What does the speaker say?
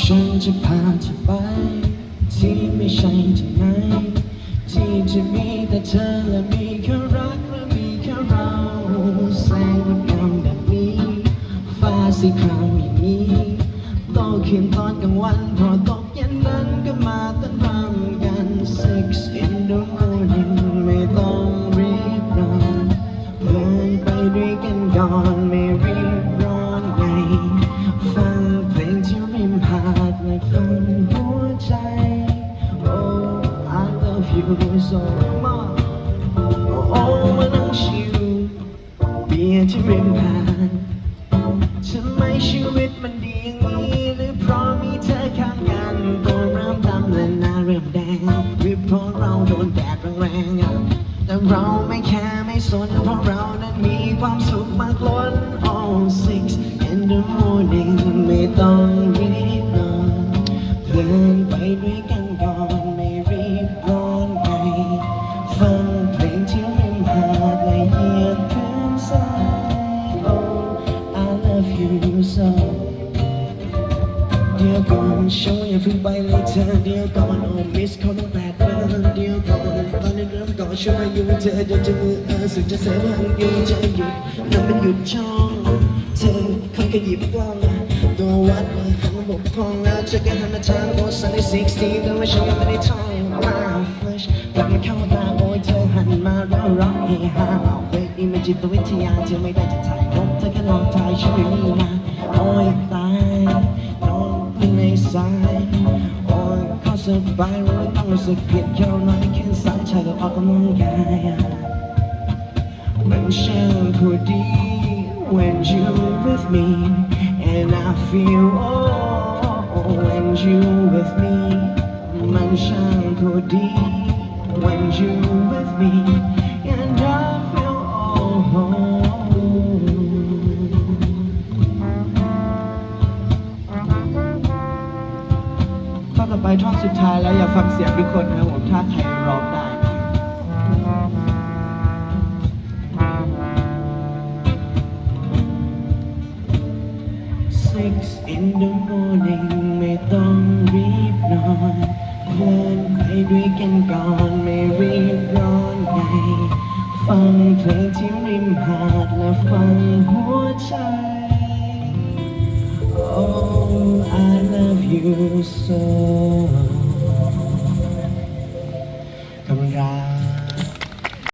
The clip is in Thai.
ฉันจะพาเธอไป ที่ไม่ใช่ที่ไหนที่จะมีแต่เธอและมีแค่รักและมีแค่เราแสงวันงามแบบนี้ฟ้าสีครามอย่างนี้โตขึ้นตอนกลางวันพอตกเย็นนั้นก็มาต้น I love you so much Oh มานั่งชิวเบียร์ที่ริมหาทำไมชีวิตมันดีอย่างนี้หรือเพราะมีเธอข้างกันตัวเริ่มดำและหน้าเริ่มแดงหรือเพราะเราโดนแดดแรงๆแต่เราไม่แค่ไม่สนเพราะเรานั้นมีความสุขมากล้น all six in the morning ไม่ต้องรีบนอนเพลินไปด้วยกัน และเหยียบพื้นทราย Oh I love you so เดี๋ยวก่อนช่วยอย่าเพิ่งไปเลยเธอเดี๋ยวก่อนโอ้มิสเขาต้องแปดเบอร์เดี๋ยวก่อนตอนนี้เริ่มก่อนช่วยมาอยู่เธอเดี๋ยวจะมือเออสึกจะเสียพันอยู่จะหยุดนั่นเป็นหยุดช่องเธอค่อยก็หยิบกล้องตัววัดมาหันมาบกพร่องแล้วเธอก็หันมาทางโบสันใน16แต่ว่าฉันยังไม่ได้ท่องมา flash กลับมาเข้าตาโอ เธอหันมาร้องเฮฮาเอาเวทอิมจิตวิทยาเธอไม่ได้จะถ่ายรูปเธอแค่ลองถ่ายชื่อนี่มาโอ้ยตายนอนพึ่งในสายโอ้ยเขาสบายรู้ไม่ต้องรู้สึกผิดแค่เรานอนแค่สายชายก็ออกกำลังกายมันช่างพอดี when you with me and I feel oh when you with me มันช่างพอดี when you with me and I feel oh ท่อนต่อไปท่อนสุดท้ายแล้วอยากฟังเสียงทุกคนนะครับผมถ้าใครร้องได้ Six in the morning ไม่ต้องรีบนอนเพลินไปด้วยกันก่อนไม่รีบร้อน ฟังเพลงที่ริมหาดและฟังหัวใจ Oh I love you so กำลัง